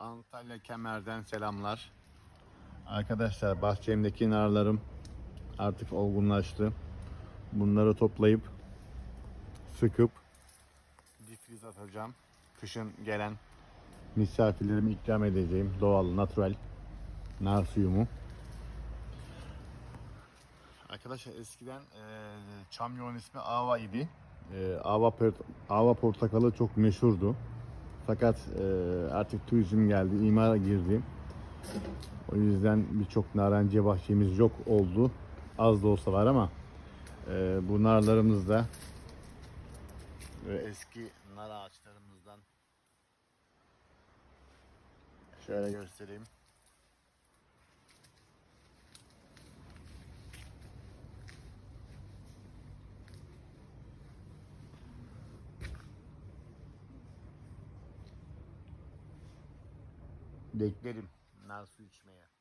Antalya Kemer'den selamlar. Arkadaşlar bahçemdeki narlarım artık olgunlaştı. Bunları toplayıp sıkıp difriz atacağım. Kışın gelen misafirlerime ikram edeceğim doğal, natural nar suyumu. Arkadaşlar eskiden e, çamyon ismi Ava idi. E, Ava, Ava portakalı çok meşhurdu. Fakat e, artık turizm geldi, imara girdi. O yüzden birçok narenciye bahçemiz yok oldu. Az da olsa var ama e, bu narlarımız da e, eski nar ağaçlarımızdan şöyle göstereyim. Beklerim nar su içmeye.